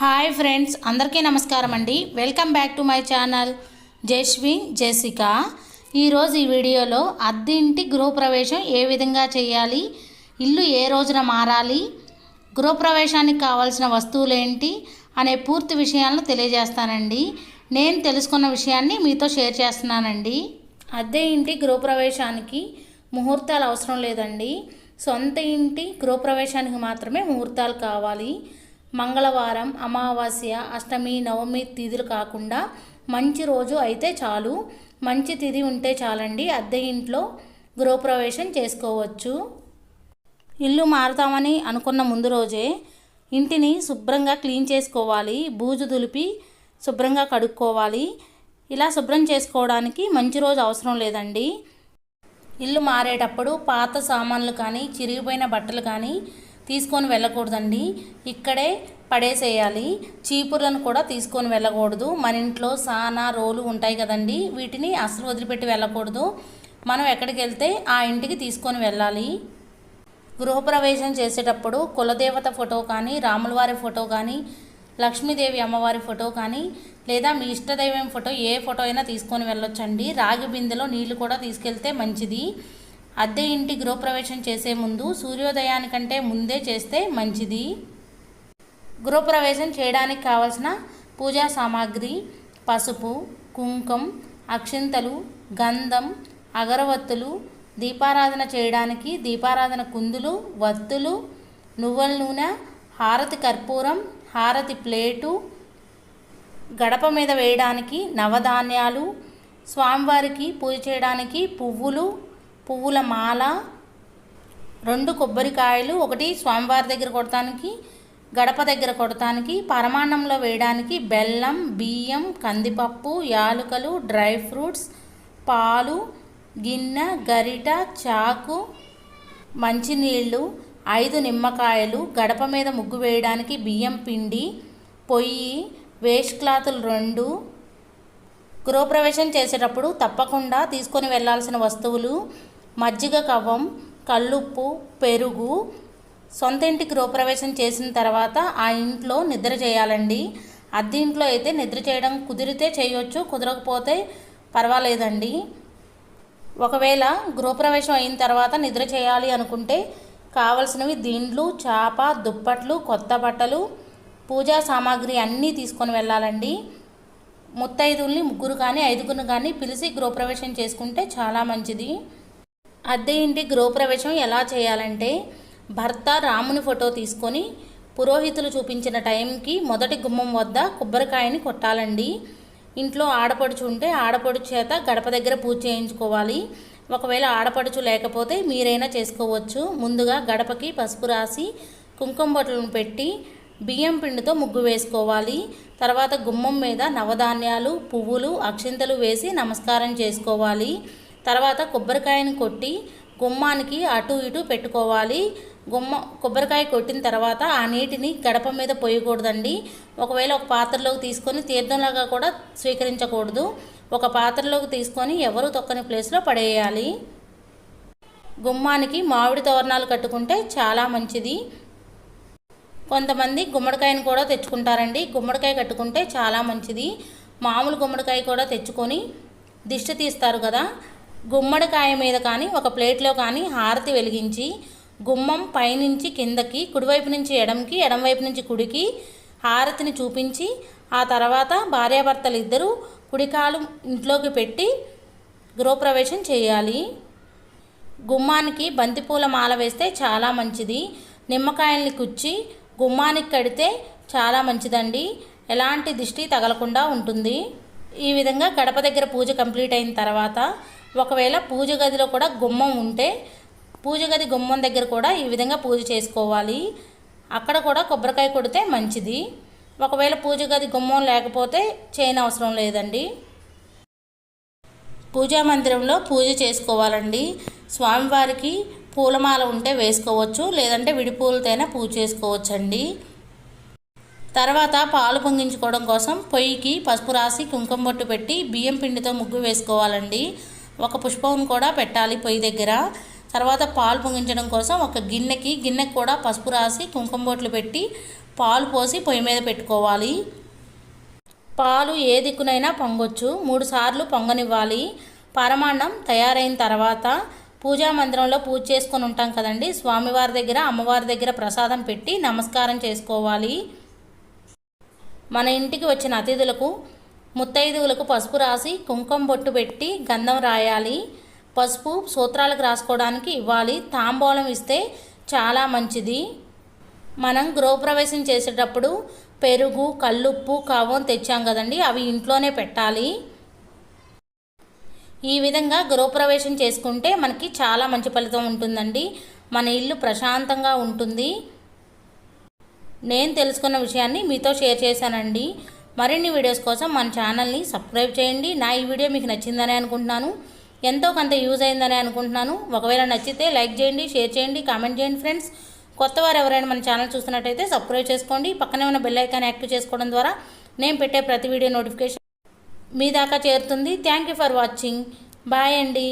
Hi friends అందరికీ నమస్కారం అండి. Welcome back to my channel. Jasvi Jessica ఈరోజు ఈ వీడియోలో అద్దె ఇంటి గృహప్రవేశం ఏ విధంగా చేయాలి? ఇల్లు ఏ రోజున మారాలి? గృహప్రవేశానికి కావాల్సిన వస్తువులు ఏంటి అనే పూర్తి విషయాలను తెలియజేస్తానండి. నేను తెలుసుకున్న విషయాన్ని మీతో షేర్ చేస్తున్నానండి. అద్దె ఇంటి గృహప్రవేశానికి ముహూర్తాలు అవసరం లేదండి. సొంత ఇంటి గృహప్రవేశానికి మాత్రమే ముహూర్తాలు కావాలి. మంగళవారం అమావాస్య అష్టమి నవమి తిథులు కాకుండా మంచి రోజు అయితే చాలు. మంచి తిథి ఉంటే చాలండి. అద్దె ఇంట్లో గృహప్రవేశం చేసుకోవచ్చు. ఇల్లు మారుతామని అనుకున్న ముందు రోజే ఇంటిని శుభ్రంగా క్లీన్ చేసుకోవాలి. బూజు దులిపి శుభ్రంగా కడుక్కోవాలి. ఇలా శుభ్రం చేసుకోవడానికి మంచి రోజు అవసరం లేదండి. ఇల్లు మారేటప్పుడు పాత సామాన్లు కానీ చిరిగిపోయిన బట్టలు కానీ తీసుకొని వెళ్ళకూడదండి. ఇక్కడే పడేసేయాలి. చీపుర్లను కూడా తీసుకొని వెళ్ళకూడదు. మన ఇంట్లో సానా రోలు ఉంటాయి కదండి. వీటిని అసలు వదిలిపెట్టి వెళ్ళకూడదు. మనం ఎక్కడికి వెళ్తే ఆ ఇంటికి తీసుకొని వెళ్ళాలి. గృహప్రవేశం చేసేటప్పుడు కులదేవత ఫోటో కానీ రాములవారి ఫోటో కానీ లక్ష్మీదేవి అమ్మవారి ఫోటో కానీ లేదా మీ ఇష్టదైవం ఫోటో ఏ ఫోటో అయినా తీసుకొని వెళ్ళొచ్చండి. రాగి బిందెలో నీళ్ళు కూడా తీసుకెళ్తే మంచిది. అద్దె ఇంటి గృహప్రవేశం చేసే ముందు సూర్యోదయానికంటే ముందే చేస్తే మంచిది. గృహప్రవేశం చేయడానికి కావలసిన పూజా సామాగ్రి పసుపు కుంకం అక్షింతలు గంధం అగరవత్తులు దీపారాధన చేయడానికి దీపారాధన కుందులు వత్తులు నువ్వుల నూనె హారతి కర్పూరం హారతి ప్లేటు గడప మీద వేయడానికి నవధాన్యాలు స్వామివారికి పూజ చేయడానికి పువ్వులు పువ్వుల మాల రెండు కొబ్బరికాయలు ఒకటి స్వామివారి దగ్గర కొడటానికి గడప దగ్గర కొడటానికి పరమాన్నంలో వేయడానికి బెల్లం బియ్యం కందిపప్పు యాలుకలు డ్రై ఫ్రూట్స్ పాలు గిన్నె గరిట చాకు మంచినీళ్ళు ఐదు నిమ్మకాయలు గడప మీద ముగ్గు వేయడానికి బియ్యం పిండి పొయ్యి వేస్ట్ క్లాతులు రెండు. గృహప్రవేశం చేసేటప్పుడు తప్పకుండా తీసుకొని వెళ్ళాల్సిన వస్తువులు మజ్జిగ కవ్వం కల్లుప్పు పెరుగు సొంత ఇంటి గృహప్రవేశం చేసిన తర్వాత ఆ ఇంట్లో నిద్ర చేయాలండి. అద్దె ఇంట్లో అయితే నిద్ర చేయడం కుదిరితే చేయొచ్చు కుదరకపోతే పర్వాలేదండి. ఒకవేళ గృహప్రవేశం అయిన తర్వాత నిద్ర చేయాలి అనుకుంటే కావలసినవి దిండ్లు చాప దుప్పట్లు కొత్త బట్టలు పూజా సామాగ్రి అన్నీ తీసుకొని వెళ్ళాలండి. ముత్తైదుల్ని ముగ్గురు కానీ ఐదుగురు కానీ పిలిచి గృహప్రవేశం చేసుకుంటే చాలా మంచిది. అద్దె ఇంటి గృహప్రవేశం ఎలా చేయాలంటే భర్త రాముని ఫోటో తీసుకొని పురోహితులు చూపించిన టైంకి మొదటి గుమ్మం వద్ద కొబ్బరికాయని కొట్టాలండి. ఇంట్లో ఆడపడుచు ఉంటే ఆడపడుచు చేత గడప దగ్గర పూజ చేయించుకోవాలి. ఒకవేళ ఆడపడుచు లేకపోతే మీరైనా చేసుకోవచ్చు. ముందుగా గడపకి పసుపు రాసి కుంకుమ బొట్లను పెట్టి బియ్యం పిండితో ముగ్గు వేసుకోవాలి. తర్వాత గుమ్మం మీద నవధాన్యాలు పువ్వులు అక్షింతలు వేసి నమస్కారం చేసుకోవాలి. తర్వాత కొబ్బరికాయను కొట్టి గుమ్మానికి అటు ఇటు పెట్టుకోవాలి. గుమ్మ కొబ్బరికాయ కొట్టిన తర్వాత ఆ నీటిని గడప మీద పోయకూడదండి. ఒకవేళ ఒక పాత్రలోకి తీసుకొని తీర్థంలాగా కూడా స్వీకరించకూడదు. ఒక పాత్రలోకి తీసుకొని ఎవరు తొక్కని ప్లేస్లో పడేయాలి. గుమ్మానికి మామిడి తోరణాలు కట్టుకుంటే చాలా మంచిది. కొంతమంది గుమ్మడికాయను కూడా తెచ్చుకుంటారండి. గుమ్మడికాయ కట్టుకుంటే చాలా మంచిది. మామూలు గుమ్మడికాయ కూడా తెచ్చుకొని దిష్టి తీస్తారు కదా. గుమ్మడికాయ మీద కానీ ఒక ప్లేట్లో కానీ హారతి వెలిగించి గుమ్మం పైనుంచి కిందకి కుడివైపు నుంచి ఎడంకి ఎడంవైపు నుంచి కుడికి హారతిని చూపించి ఆ తర్వాత భార్యాభర్తలు ఇద్దరు కుడికాలు ఇంట్లోకి పెట్టి గృహప్రవేశం చేయాలి. గుమ్మానికి బంతిపూల మాల వేస్తే చాలా మంచిది. నిమ్మకాయల్ని కుచ్చి గుమ్మానికి కడితే చాలా మంచిదండి. ఎలాంటి దిష్టి తగలకుండా ఉంటుంది. ఈ విధంగా గడప దగ్గర పూజ కంప్లీట్ అయిన తర్వాత ఒకవేళ పూజ గదిలో కూడా గుమ్మం ఉంటే పూజ గది గుమ్మం దగ్గర కూడా ఈ విధంగా పూజ చేసుకోవాలి. అక్కడ కూడా కొబ్బరికాయ కొడితే మంచిది. ఒకవేళ పూజ గది గుమ్మం లేకపోతే చేయని అవసరం లేదండి. పూజా మందిరంలో పూజ చేసుకోవాలండి. స్వామివారికి పూలమాల ఉంటే వేసుకోవచ్చు లేదంటే విడిపూలతోనే పూజ చేసుకోవచ్చండి. తర్వాత పాలు పొంగించుకోవడం కోసం పొయ్యికి పసుపు రాసి కుంకుమ బొట్టు పెట్టి బియ్యం పిండితో ముగ్గు వేసుకోవాలండి. ఒక పుష్పం కూడా పెట్టాలి పొయ్యి దగ్గర. తర్వాత పాలు పొంగించడం కోసం ఒక గిన్నెకి గిన్నెకి కూడా పసుపు రాసి కుంకుమ బొట్లు పెట్టి పాలు పోసి పొయ్యి మీద పెట్టుకోవాలి. పాలు ఏ దిక్కునైనా పొంగొచ్చు. మూడు సార్లు పొంగనివ్వాలి. పరమాన్నం తయారైన తర్వాత పూజా మందిరంలో పూజ చేసుకొని ఉంటాం కదండి. స్వామివారి దగ్గర అమ్మవారి దగ్గర ప్రసాదం పెట్టి నమస్కారం చేసుకోవాలి. మన ఇంటికి వచ్చిన అతిథులకు ముత్తైదువులకు పసుపు రాసి కుంకుమ బొట్టు పెట్టి గంధం రాయాలి. పసుపు సూత్రాలకు రాసుకోవడానికి ఇవ్వాలి. తాంబూలం ఇస్తే చాలా మంచిది. మనం గృహప్రవేశం చేసేటప్పుడు పెరుగు కల్లుప్పు కావం తెచ్చాం కదండి అవి ఇంట్లోనే పెట్టాలి. ఈ విధంగా గృహప్రవేశం చేసుకుంటే మనకి చాలా మంచి ఫలితం ఉంటుందండి. మన ఇల్లు ప్రశాంతంగా ఉంటుంది. నేను తెలుసుకున్న విషయాన్ని మీతో షేర్ చేశానండి. మరిన్ని వీడియోస్ కోసం మన ఛానల్ని సబ్స్క్రైబ్ చేయండి. నా ఈ వీడియో మీకు నచ్చిందని అనుకుంటున్నాను. ఎంతో కొంత యూజ్ అయిందని అనుకుంటున్నాను. ఒకవేళ నచ్చితే లైక్ చేయండి షేర్ చేయండి కామెంట్ చేయండి ఫ్రెండ్స్. కొత్త వారు ఎవరైనా మన ఛానల్ చూస్తున్నట్టయితే సబ్స్క్రైబ్ చేసుకోండి. పక్కనే ఉన్న బెల్ ఐకాన్ యాక్టివ్ చేసుకోవడం ద్వారా నేను పెట్టే ప్రతి వీడియో నోటిఫికేషన్ మీ దాకా చేరుతుంది. Thank you for watching bye అండి.